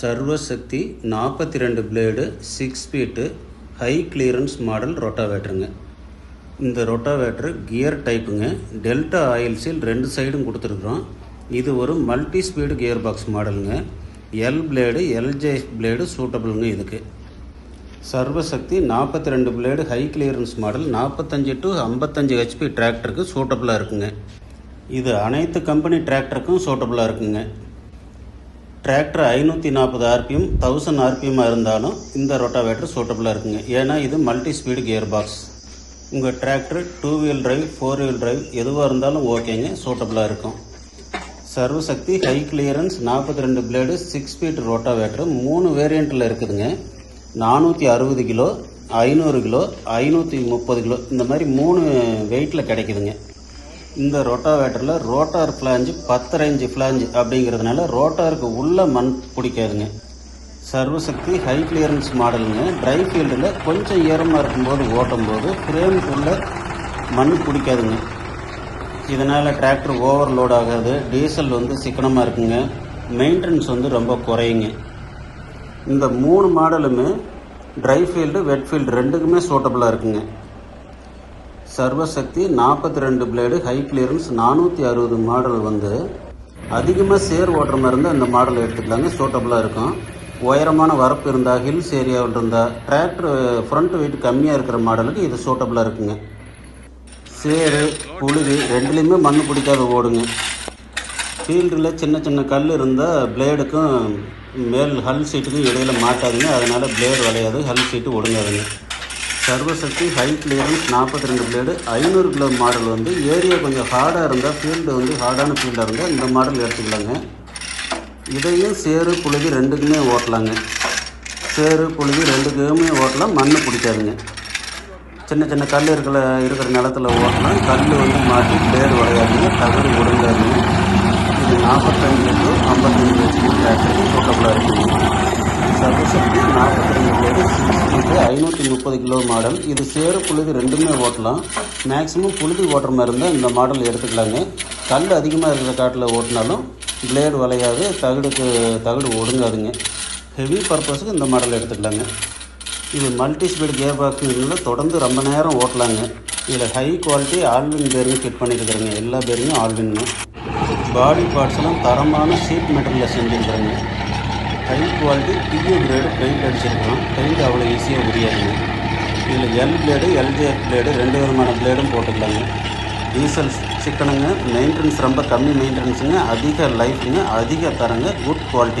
சர்வசக்தி நாற்பத்தி ரெண்டு blade six feet high clearance model ரொட்டாவேட்டருங்க இந்த ரொட்டாவேட்டர் கியர் டைப்புங்க டெல்டா ஆயில் சீல் ரெண்டு சைடும் கொடுத்துருக்குறோம். இது ஒரு மல்டி ஸ்பீடு கியர் பாக்ஸ் மாடலுங்க எல் பிளேடு எல்ஜே பிளேடு சூட்டபிளுங்க இதுக்கு. சர்வசக்தி நாற்பத்தி ரெண்டு பிளேடு ஹை கிளியரன்ஸ் மாடல் நாற்பத்தஞ்சு டு ஐம்பத்தஞ்சு ஹெச்பி டிராக்டருக்கு சூட்டபுளாக இருக்குங்க. இது அனைத்து கம்பெனி டிராக்டருக்கும் சூட்டபுளாக இருக்குங்க. டிராக்டர் ஐநூற்றி நாற்பது ஆர்பிஎம் தௌசண்ட் ஆர்பிஎம்மாக இருந்தாலும் இந்த ரொட்டாவேட்டர் சூட்டபுளாக இருக்குங்க. ஏன்னா இது மல்டி ஸ்பீடு கியர் பாக்ஸ் உங்கள் tractor two wheel drive four wheel drive எதுவாக இருந்தாலும் ஓகேங்க சூட்டபுளாக இருக்கும். சர்வசக்தி ஹை கிளியரன்ஸ் நாற்பத்தி ரெண்டு பிளேடு சிக்ஸ் ஃபீட் ரோட்டாவேட்டர் மூணு வேரியண்ட்டில் இருக்குதுங்க. நானூற்றி அறுபது கிலோ ஐநூறு கிலோ ஐநூற்றி முப்பது கிலோ இந்த மாதிரி மூணு வெயிட்டில் கிடைக்குதுங்க. இந்த ரொட்டாவேட்டரில் ரோட்டார் ஃப்ளாஞ்சு பத்தரை இன்ச்சு ஃப்ளாஞ்சு அப்படிங்கிறதுனால ரோட்டாருக்கு உள்ள மண் பிடிக்காதுங்க. சர்வசக்தி ஹை கிளியரன்ஸ் மாடலுங்க ட்ரை ஃபீல்டில் கொஞ்சம் ஈரமாக இருக்கும்போது ஓட்டும்போது ஃப்ரேமுக்குள்ளே மண் பிடிக்காதுங்க. இதனால் டிராக்டர் ஓவர்லோட் ஆகாது. டீசல் வந்து சிக்கனமாக இருக்குங்க. மெயின்டெனன்ஸ் வந்து ரொம்ப குறையுங்க. இந்த மூணு மாடலுமே ட்ரை ஃபீல்டு வெட் ஃபீல்டு ரெண்டுக்குமே சூட்டபுளாக இருக்குங்க. சர்வசக்தி நாற்பத்தி ரெண்டு பிளேடு ஹை கிளியரன்ஸ் நானூற்றி அறுபது மாடல் வந்து அதிகமாக சேர் ஓட்டுற மாதிரி இருந்தால் இந்த மாடல் எடுத்துக்கலாங்க. சூட்டபுளாக இருக்கும். உயரமான வரப்பு இருந்தால் ஹில்ஸ் ஏரியாவில் இருந்தால் டிராக்டர் ஃப்ரண்ட் வெயிட் கம்மியாக இருக்கிற மாடலுக்கு இது சூட்டபுளாக இருக்குங்க. சேரு புழுதி ரெண்டுலேயுமே மண் பிடிக்காத ஓடுங்க. ஃபீல்டில் சின்ன சின்ன கல் இருந்தால் பிளேடுக்கும் மேல் ஹல் சீட்டுக்கும் இடையில மாட்டாதுங்க. அதனால் பிளேடு வளையாது ஹல் சீட்டு ஒடுங்காதுங்க. சர்வசக்தி ஹை கிளியரன்ஸ் நாற்பத்தி ரெண்டு பிளேடு ஐநூறு கிலோ மாடல் வந்து ஏரியா கொஞ்சம் ஹார்டாக இருந்தால் ஃபீல்டு வந்து ஹார்டான ஃபீல்டாக இருந்தால் இந்த மாடல் எடுத்துக்கலாங்க. இதையும் சேறு புழுதி ரெண்டுக்குமே ஓட்டலாங்க. சேறு புழுதி ரெண்டுக்குமே ஓட்டலாம் மண் பிடிக்காதுங்க. சின்ன சின்ன கல் இருக்கிற இருக்கிற நிலத்துல ஓட்டலாம். கல் வந்து மாட்டி பிளேடு உடையாதுங்க தகடு ஒடுங்காதுங்க. இது நாற்பத்தஞ்சு டு ஐம்பத்தஞ்சு ஹெச்பி டிராக்டருக்கு சூட்டபுளாக ஐநூற்றி முப்பது கிலோ மாடல். இது சேறு புழுதி ரெண்டுமே ஓட்டலாம். மேக்ஸிமம் புழுதி ஓட்டுற மாதிரி இருந்தால் இந்த மாடல் எடுத்துக்கலாங்க. கல் அதிகமாக இருக்கிற காட்டில் ஓட்டினாலும் பிளேடு வளையாது தகடுக்கு தகடு ஒடுங்காதுங்க. ஹெவி பர்பஸுக்கு இந்த மாடல் எடுத்துக்கலாங்க. இது மல்டி ஸ்பீடு கியர் பாக்ஸுங்கிறதுல தொடர்ந்து ரொம்ப நேரம் ஓட்டலாங்க. இதில் ஹை குவாலிட்டி ஆல்வின் பேருங்க ஃபிட் பண்ணியிருக்கிறேங்க எல்லா பேருமே ஆல்வின்னு பாடி பார்ட்ஸ்லாம் தரமான சீட் மெட்டீரியலில் செஞ்சுருக்குறேங்க. ஹை குவாலிட்டி டியூ கிரேடு பெயிண்ட் அடிச்சிருக்கலாம். பெயிண்ட் அவ்வளோ ஈஸியாக உரியாதுங்க இதில் எல் பிளேடு எல்ஜிஎஃப் பிளேடு ரெண்டு விதமான பிளேடும் போட்டுக்கலாங்க. டீசல் சிக்கனுங்க மெயின்டெனன்ஸ் ரொம்ப கம்மி மெயின்டெனன்ஸுங்க அதிக லைஃபுங்க அதிக தரங்க குட் குவாலிட்டி